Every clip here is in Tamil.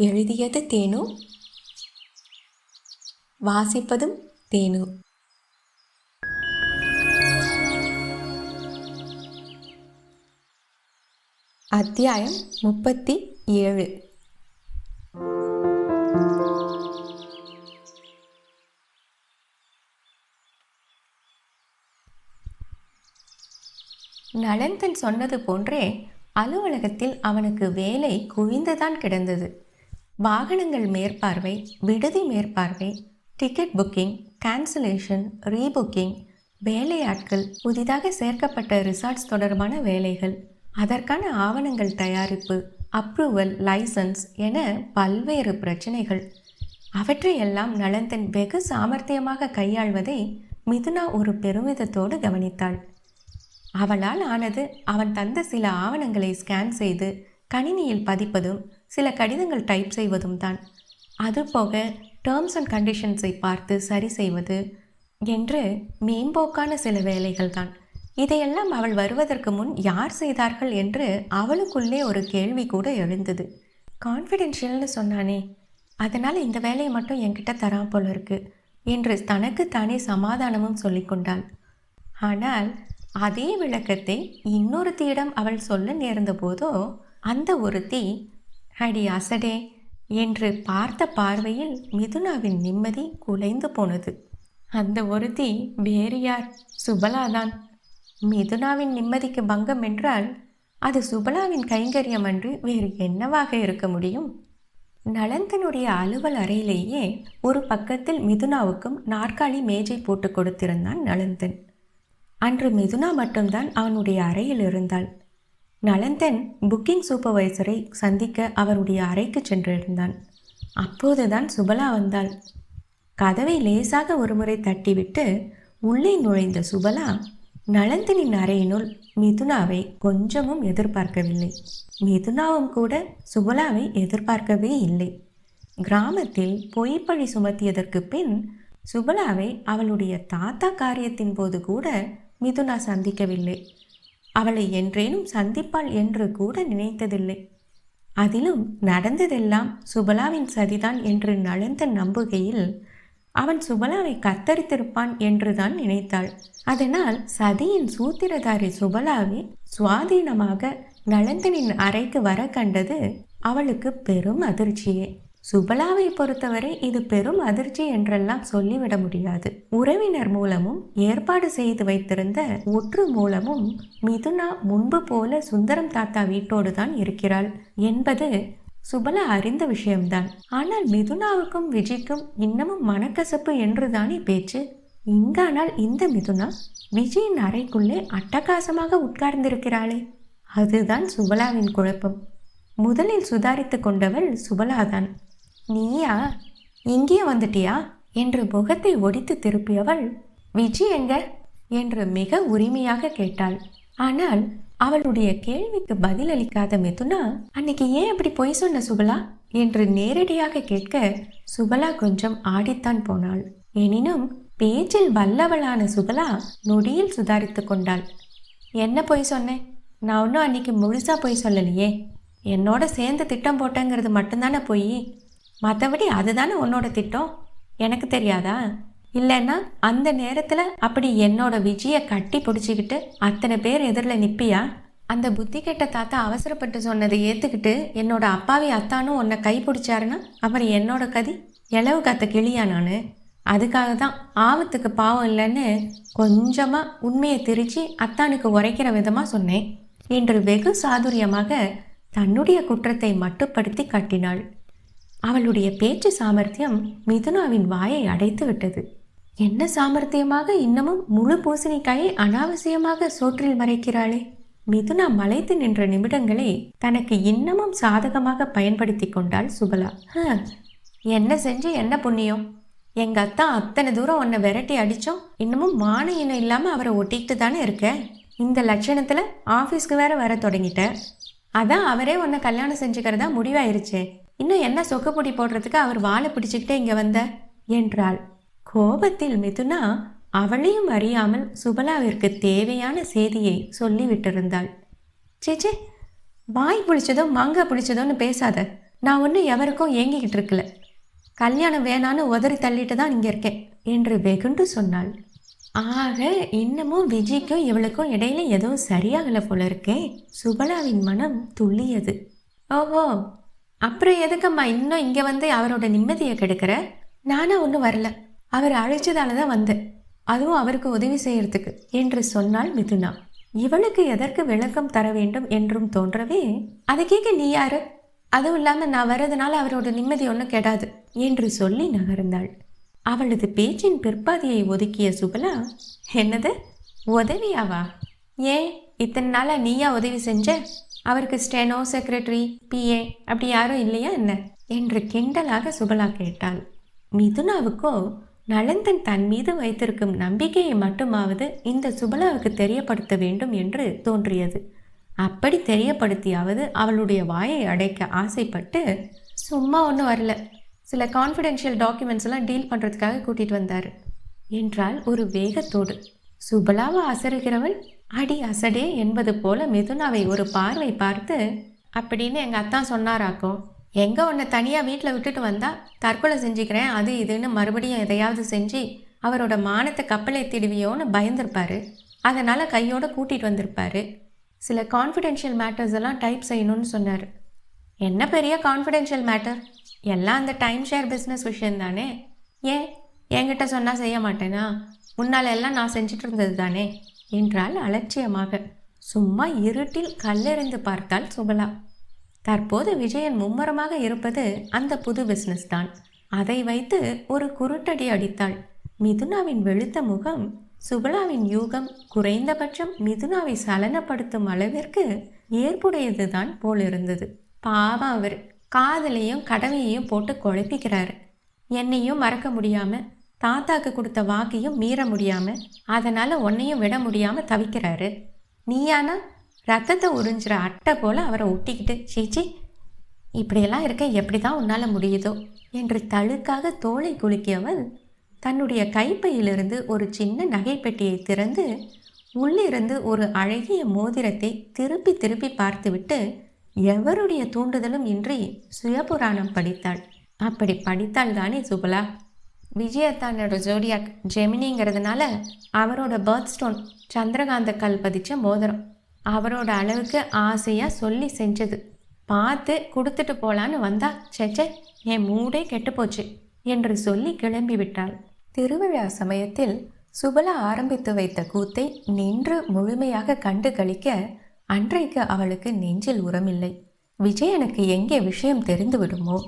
எழுதியது தேனு. வாசிப்பதும் தேனு. அத்தியாயம் முப்பத்தி ஏழு. நலந்தன் சொன்னது போன்றே அலுவலகத்தில் அவனுக்கு வேலை குவிந்துதான் கிடந்தது. வாகனங்கள் மேற்பார்வை விடுதி மேற்பார்வை டிக்கெட் புக்கிங் கேன்சலேஷன் ரீபுக்கிங் வேலையாட்கள் புதிதாக சேர்க்கப்பட்ட ரிசார்ட்ஸ் தொடர்பான வேலைகள் அதற்கான ஆவணங்கள் தயாரிப்பு அப்ரூவல் லைசன்ஸ் என பல்வேறு பிரச்சனைகள். அவற்றையெல்லாம் நலந்தன் வெகு சாமர்த்தியமாக கையாள்வதை மிதுனா ஒரு பெருமிதத்தோடு கவனித்தாள். அவளால் ஆனது அவன் தந்த சில ஆவணங்களை ஸ்கேன் செய்து கணினியில் பதிப்பதும் சில கடிதங்கள் டைப் செய்வதும் தான். அதுபோக டேர்ம்ஸ் அண்ட் கண்டிஷன்ஸை பார்த்து சரி செய்வது என்று மேம்போக்கான சில வேலைகள் தான். இதையெல்லாம் அவள் வருவதற்கு முன் யார் செய்தார்கள் என்று அவளுக்குள்ளே ஒரு கேள்வி கூட எழுந்தது. கான்ஃபிடென்ஷியல்னு சொன்னானே அதனால் இந்த வேலையை மட்டும் என்கிட்ட தரான் போல இருக்கு என்று தனக்கு தானே சமாதானமும் சொல்லிக்கொண்டாள் ஆனால் அதே விளக்கத்தை இன்னொருத்தியிடம் அவள் சொல்ல நேர்ந்த போதோ அந்த ஒருத்தி அடி அசடே என்று பார்த்த பார்வையில் மிதுனாவின் நிம்மதி குலைந்து போனது. அந்த ஒருத்தி வேறு யார்? சுபலாதான். மிதுனாவின் நிம்மதிக்கு பங்கம் என்றால் அது சுபலாவின் கைங்கரியம் அன்று வேறு என்னவாக இருக்க முடியும்? நலந்தனுடைய அலுவல் அறையிலேயே ஒரு பக்கத்தில் மிதுனாவுக்கும் நாற்காலி மேஜை போட்டு கொடுத்திருந்தான் நலந்தன் அன்று மிதுனா மட்டும்தான் அவனுடைய அறையில் இருந்தாள். நலந்தன் புக்கிங் சூப்பர்வைசரை சந்திக்க அவருடைய அறைக்கு சென்றிருந்தான். அப்போதுதான் சுபலா வந்தாள். கதவை லேசாக ஒருமுறை தட்டிவிட்டு உள்ளே நுழைந்த சுபலா நலந்தனின் அறையினுள் மிதுனாவை கொஞ்சமும் எதிர்பார்க்கவில்லை. மிதுனாவும் கூட சுபலாவை எதிர்பார்க்கவே இல்லை. கிராமத்தில் பொய்ப்பழி சுமத்தியதற்கு பின் சுபலாவை அவளுடைய தாத்தா காரியத்தின் போது கூட மிதுனா சந்திக்கவில்லை. அவளை என்றேனும் சந்திப்பாள் என்று கூட நினைத்ததில்லை. அதிலும் நடந்ததெல்லாம் சுபலாவின் சதிதான் என்று நலந்த நம்புகையில் அவன் சுபலாவை கத்தரித்திருப்பான் என்றுதான் நினைத்தாள். அதனால் சதியின் சூத்திரதாரி சுபலாவை சுவாதீனமாக நலந்தனின் அறைக்கு வர கண்டது அவளுக்கு பெரும் அதிர்ச்சியே. சுபலாவை பொறுத்தவரை இது பெரும் அதிர்ச்சி என்றெல்லாம் சொல்லிவிட முடியாது. உறவினர் மூலமும் ஏற்பாடு செய்து வைத்திருந்த ஒற்று மூலமும் மிதுனா முன்பு போல சுந்தரம் தாத்தா வீட்டோடு தான் இருக்கிறாள் என்பது சுபலா அறிந்த விஷயம்தான். ஆனால் மிதுனாவுக்கும் விஜய்க்கும் இன்னமும் மனக்கசப்பு என்றுதானே பேச்சு? இங்கானால் இந்த மிதுனா விஜயின் அறைக்குள்ளே அட்டகாசமாக உட்கார்ந்திருக்கிறாளே. அதுதான் சுபலாவின் குழப்பம். முதலில் சுதாரித்து கொண்டவள் சுபலாதான். நீயா? இங்கேயே வந்துட்டியா? என்று முகத்தை ஒடித்து திருப்பியவள் விஜி எங்க? என்று மிக உரிமையாக கேட்டாள். ஆனால் அவளுடைய கேள்விக்கு பதிலளிக்காத மிதுனா அன்னைக்கு ஏன் அப்படி பொய் சொன்ன சுபலா என்று நேரடியாக கேட்க சுபலா கொஞ்சம் ஆடித்தான் போனாள். எனினும் பேச்சில் வல்லவளான சுபலா நொடியில் சுதாரித்து கொண்டாள். என்ன பொய் சொன்னேன் நான் ஒன்றும் அன்னைக்கு முழுசா பொய் சொல்லலையே. என்னோட சேர்ந்து திட்டம் போட்டேங்கிறது மட்டும்தானே பொய்? மற்றபடி அதுதானே உன்னோட திட்டம்? எனக்கு தெரியாதா? இல்லைன்னா அந்த நேரத்தில் அப்படி என்னோட விஜயை கட்டி பிடிச்சிக்கிட்டு அத்தனை பேர் எதிரில் நிற்பியா அந்த புத்தி கெட்ட தாத்தா அவசரப்பட்டு சொன்னதை ஏற்றுக்கிட்டு என்னோட அப்பாவி அத்தானும் உன்னை கை பிடிச்சாருன்னா அப்புறம் என்னோட கதி? இளவு காத்த கிளியா நான்? அதுக்காக தான் ஆபத்துக்கு பாவம் இல்லைன்னு கொஞ்சமாக உண்மையை திரிச்சு அத்தானுக்கு உரைக்கிற விதமாக சொன்னேன். என்று வெகு சாதுரியமாக தன்னுடைய குற்றத்தை மட்டுப்படுத்தி காட்டினாள். அவளுடைய பேச்சு சாமர்த்தியம் மிதுனாவின் வாயை அடைத்து விட்டது. என்ன சாமர்த்தியமாக இன்னமும் முழு பூசணிக்காயை அனாவசியமாக சோற்றில் மறைக்கிறாளே? மிதுனா மலைத்து நின்ற நிமிடங்களை தனக்கு இன்னமும் சாதகமாக பயன்படுத்தி கொண்டாள் சுபலா. என்ன செஞ்சு என்ன புண்ணியம்? எங்க அத்தா அத்தனை தூரம் உன்னை விரட்டி அடிச்சோம். இன்னமும் மான இனம் இல்லாம அவரை ஒட்டிக்கிட்டு தானே இருக்க? இந்த லட்சணத்துல ஆபீஸ்க்கு வேற வர தொடங்கிட்ட. அதான் அவரே உன்னை கல்யாணம் செஞ்சுக்கிறதா முடிவாயிருச்சே. இன்னும் என்ன சொக்குப்பொடி போடுறதுக்கு அவர் வாழை பிடிச்சிக்கிட்டே இங்கே வந்த? என்றாள். கோபத்தில் மிதுனா அவளையும் அறியாமல் சுபலாவிற்கு தேவையான செய்தியை சொல்லிவிட்டிருந்தாள். சேச்சே வாய் பிடிச்சதோ மங்க பிடிச்சதோன்னு பேசாத. நான் ஒன்றும் எவருக்கும் ஏங்கிக்கிட்டு இருக்கல. கல்யாணம் வேணான்னு உதறி தள்ளிட்டு தான் இங்கே இருக்கேன் என்று வெகுண்டு சொன்னாள். ஆக இன்னமும் விஜய்க்கும் இவளுக்கும் இடையில எதுவும் சரியாகல போல இருக்கே? சுபலாவின் மனம் துள்ளியது. ஓஹோ அப்புறம் எதுக்கம்மா இன்னும் இங்கே வந்து அவரோட நிம்மதியை கெடுக்கிற? நானா ஒன்றும் வரல. அவர் அழைச்சதால தான் வந்தேன். அதுவும் அவருக்கு உதவி செய்யறதுக்கு என்று சொன்னாள் மிதுனா. இவளுக்கு எதற்கு விளக்கம் தர வேண்டும் என்றும் தோன்றவே அதை கேட்க நீ யாரு? அதுவும் இல்லாமல் நான் வர்றதுனால அவரோட நிம்மதி ஒன்றும் கெடாது என்று சொல்லி நகர்ந்தாள். அவளது பேச்சின் பிற்பாதியை ஒதுக்கிய சுபலா என்னது? உதவியாவா? ஏன் இத்தனை நாளாக நீயா உதவி செஞ்ச? அவருக்கு ஸ்டெனோ செக்ரட்டரி பிஏ அப்படி யாரும் இல்லையா என்ன? என்று கிண்டலாக சுபலா கேட்டாள். மிதுனாவுக்கோ நலந்தன் தன் மீது வைத்திருக்கும் நம்பிக்கையை மட்டுமாவது இந்த சுபலாவுக்கு தெரியப்படுத்த வேண்டும் என்று தோன்றியது. அப்படி தெரியப்படுத்தியாவது அவளுடைய வாயை அடைக்க ஆசைப்பட்டு சும்மா ஒன்றும் வரல. சில கான்ஃபிடென்ஷியல் டாக்குமெண்ட்ஸ் எல்லாம் டீல் பண்ணுறதுக்காக கூட்டிகிட்டு வந்தார். என்றால் ஒரு வேகத்தோடு. சுபலாவை அசருகிறவள் அடி அசடே என்பது போல மிதுனாவை ஒரு பார்வை பார்த்து அப்படின்னு எங்கள் அத்தான் சொன்னாராக்கும். எங்கே உன்னை தனியாக வீட்டில் விட்டுட்டு வந்தா தற்கொலை செஞ்சுக்கிறேன் அது இதுன்னு மறுபடியும் எதையாவது செஞ்சு அவரோட மானத்தை கப்பலை திடுவியோன்னு பயந்துருப்பாரு. அதனால் கையோடு கூட்டிகிட்டு வந்திருப்பாரு. சில கான்ஃபிடென்ஷியல் மேட்டர்ஸ் எல்லாம் டைப் செய்யணும்னு சொன்னார். என்ன பெரிய கான்ஃபிடென்ஷியல் மேட்டர் எல்லாம் அந்த டைம் ஷேர் பிஸ்னஸ் விஷயம் தானே ஏன்? என்கிட்ட சொன்னால் செய்ய மாட்டேனா? முன்னால் எல்லாம் நான் செஞ்சுட்டு இருந்தது தானே? என்றால் அலட்சியமாக. சும்மா இருட்டில் கல்லெறிந்து பார்த்தாள் சுபலா. தற்போது விஜயன் மும்முரமாக இருப்பது அந்த புது பிஸ்னஸ் தான். அதை வைத்து ஒரு குருட்டடி அடித்தாள். மிதுனாவின் வெளுத்த முகம் சுபலாவின் யூகம் குறைந்தபட்சம் மிதுனாவை சலனப்படுத்தும் அளவிற்கு ஏற்புடையதுதான் போலிருந்தது. பாவம் அவர். காதலையும் கடமையையும் போட்டு குழப்பிக்கிறாரு. என்னையும் மறக்க முடியாமல் தாத்தாக்கு கொடுத்த வாக்கையும் மீற முடியாமல் அதனால் உன்னையும் விட முடியாமல் தவிக்கிறாரு. நீயானா ரத்தத்தை உறிஞ்சிற அட்டை போல் அவரை ஒட்டிக்கிட்டு சீச்சி இப்படியெல்லாம் இருக்க எப்படி தான் உன்னால் முடியுதோ? என்று தழுக்காக தோலை குலுக்கியவள் தன்னுடைய கைப்பையிலிருந்து ஒரு சின்ன நகைப்பெட்டியை திறந்து உள்ளிருந்து ஒரு அழகிய மோதிரத்தை திருப்பி திருப்பி பார்த்துவிட்டு எவருடைய தூண்டுதலும் இன்றி சுயபுராணம் படித்தாள். அப்படி படித்தாள் தானே சுபலா? விஜயத்தானோட ஜோடியாக் ஜெமினிங்கிறதுனால அவரோட பர்த் ஸ்டோன் சந்திரகாந்த கல் பதிச்ச மோதிரம். அவரோட அளவுக்கு ஆசையாக சொல்லி செஞ்சது. பார்த்து கொடுத்துட்டு போலான்னு வந்தா சேச்சே என் மூடே கெட்டுப்போச்சு என்று சொல்லி கிளம்பி விட்டாள். திருவிழா சமயத்தில் சுபலா ஆரம்பித்து வைத்த கூத்தை நின்று முழுமையாக கண்டு கழிக்க அன்றைக்கு அவளுக்கு நெஞ்சில் உரமில்லை. விஜயனுக்கு எங்கே விஷயம் தெரிந்து விடுமோ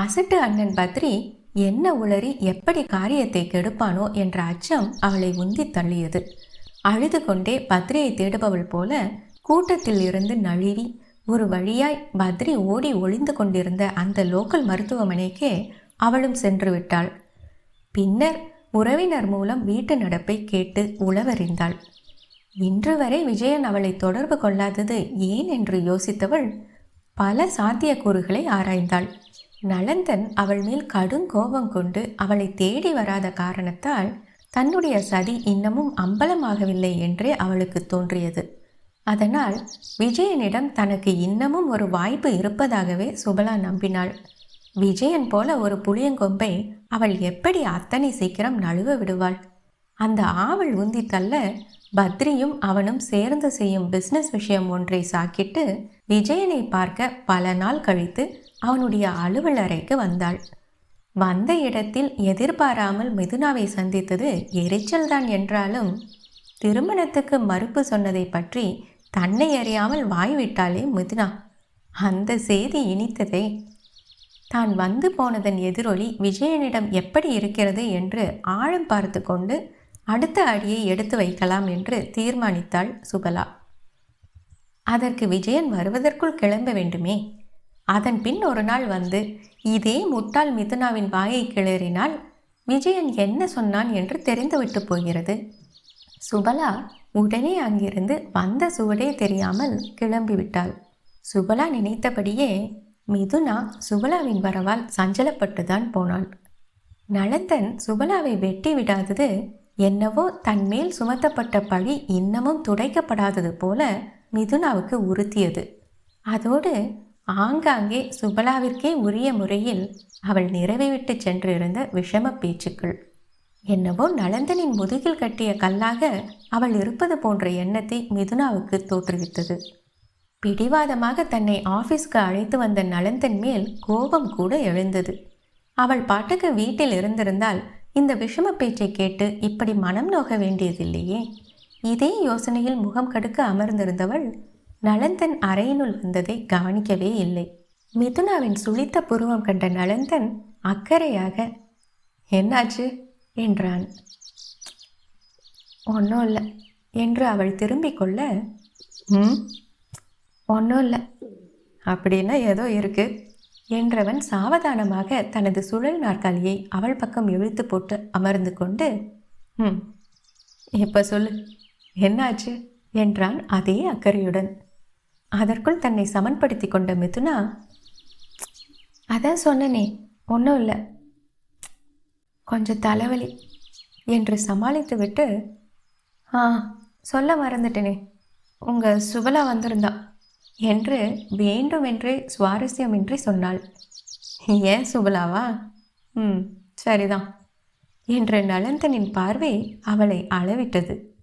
அசட்டு அண்ணன் பத்ரி என்ன உளறி எப்படி காரியத்தை கெடுப்பானோ என்ற அச்சம் அவளை உந்தி தள்ளியது. அழுது கொண்டே பத்ரியை தேடுபவள் போல கூட்டத்தில் இருந்து நழுவி ஒரு வழியாய் பத்ரி ஓடி ஒளிந்து கொண்டிருந்த அந்த லோக்கல் மருத்துவமனைக்கே அவளும் சென்று விட்டாள். பின்னர் உறவினர் மூலம் வீட்டு நடப்பை கேட்டு உளவறிந்தாள். இன்று வரை விஜயன் அவளை தொடர்பு கொள்ளாதது ஏன் என்று யோசித்தவள் பல சாத்தியக்கூறுகளை ஆராய்ந்தாள். நலந்தன் அவள் மேல் கடும் கோபம் கொண்டு அவளை தேடி வராத காரணத்தால் தன்னுடைய சதி இன்னமும் அம்பலமாகவில்லை என்றே அவளுக்கு தோன்றியது. அதனால் விஜயனிடம் தனக்கு இன்னமும் ஒரு வாய்ப்பு இருப்பதாகவே சுபலா நம்பினாள். விஜயன் போல ஒரு புளியங்கொம்பை அவள் எப்படி அத்தனை சீக்கிரம் நழுவ விடுவாள்? அந்த ஆவல் உந்தி தள்ள பத்ரியும் அவனும் சேர்ந்து செய்யும் பிஸ்னஸ் விஷயம் ஒன்றை சாக்கிட்டு விஜயனை பார்க்க பல நாள் கழித்து அவனுடைய அலுவலறைக்கு வந்தாள். வந்த இடத்தில் எதிர்பாராமல் மிதுனாவை சந்தித்தது எரிச்சல்தான் என்றாலும் திருமணத்துக்கு மறுப்பு சொன்னதை பற்றி தன்னை அறியாமல் வாய்விட்டாளே மிதுனா. அந்த செய்தி இனித்ததே தான் வந்து போனதன் எதிரொலி விஜயனிடம் எப்படி இருக்கிறது? என்று ஆழம் பார்த்து கொண்டு அடுத்த அடியை எடுத்து வைக்கலாம் என்று தீர்மானித்தாள் சுபலா. அதற்கு விஜயன் வருவதற்குள் கிளம்ப வேண்டுமே. அதன் பின் ஒரு நாள் வந்து இதே முட்டாள் மிதுனாவின் வாயை கிளறினால் விஜயன் என்ன சொன்னான் என்று தெரிந்துவிட்டு போகிறது. சுபலா உடனே அங்கிருந்து வந்த சுவடே தெரியாமல் கிளம்பிவிட்டாள் சுபலா நினைத்தபடியே மிதுனா சுபலாவின் வரவால் சஞ்சலப்பட்டுதான் போனாள். நளந்தன் சுபலாவை வெட்டி விடாதது என்னவோ தன்மேல் சுமத்தப்பட்ட பழி இன்னமும் துடைக்கப்படாதது போல மிதுனாவுக்கு உறுத்தியது. அதோடு ஆங்காங்கே சுபலாவிற்கே உரிய முறையில் அவள் நிறைவேவிட்டு சென்றிருந்த விஷம பேச்சுக்கள். என்னவோ நளந்தனின் முதுகில் கட்டிய கல்லாக அவள் இருப்பது போன்ற எண்ணத்தை மிதுனாவுக்கு தோற்றுவித்தது. பிடிவாதமாக தன்னை ஆபீஸ்க்கு அழைத்து வந்த நளந்தன் மேல் கோபம் கூட எழுந்தது. அவள் பாட்டுக்கு வீட்டில் இருந்திருந்தால் இந்த விஷம பேச்சை கேட்டு இப்படி மனம் நோக வேண்டியதில்லையே. இதே யோசனையில் முகம் கடுக்க அமர்ந்திருந்தவள் நலந்தன் அறையினுள் வந்ததை கவனிக்கவே இல்லை. மிதுனாவின் சுளித்த புருவம் கண்ட நலந்தன் அக்கறையாக என்னாச்சு? என்றான். ஒன்றும் இல்லை என்று அவள் திரும்பிக் கொள்ள ம்? ஒன்றும் இல்லை. அப்படின்னா ஏதோ இருக்குது என்றவன் சாவதானமாக தனது சுழல் நாற்காலியை அவள் பக்கம் இழுத்து போட்டு அமர்ந்து கொண்டு ம் இப்போ சொல்லு என்னாச்சு? என்றான் அதே அக்கறையுடன். அதற்குள் தன்னை சமன்படுத்தி கொண்ட மிதுனா அதான் சொன்னனே ஒன்றும் இல்லை. கொஞ்சம் தலைவலி என்று சமாளித்து விட்டு ஆ சொல்ல மறந்துட்டேனே. உங்கள் சுபலா வந்திருந்தான் என்று வேண்டுமென்றே சுவாரஸ்யமின்றி சொன்னாள். ஏன் சுபலாவா? ம் சரிதான். என்ற நலந்தனின் பார்வை அவளை அளவிட்டது.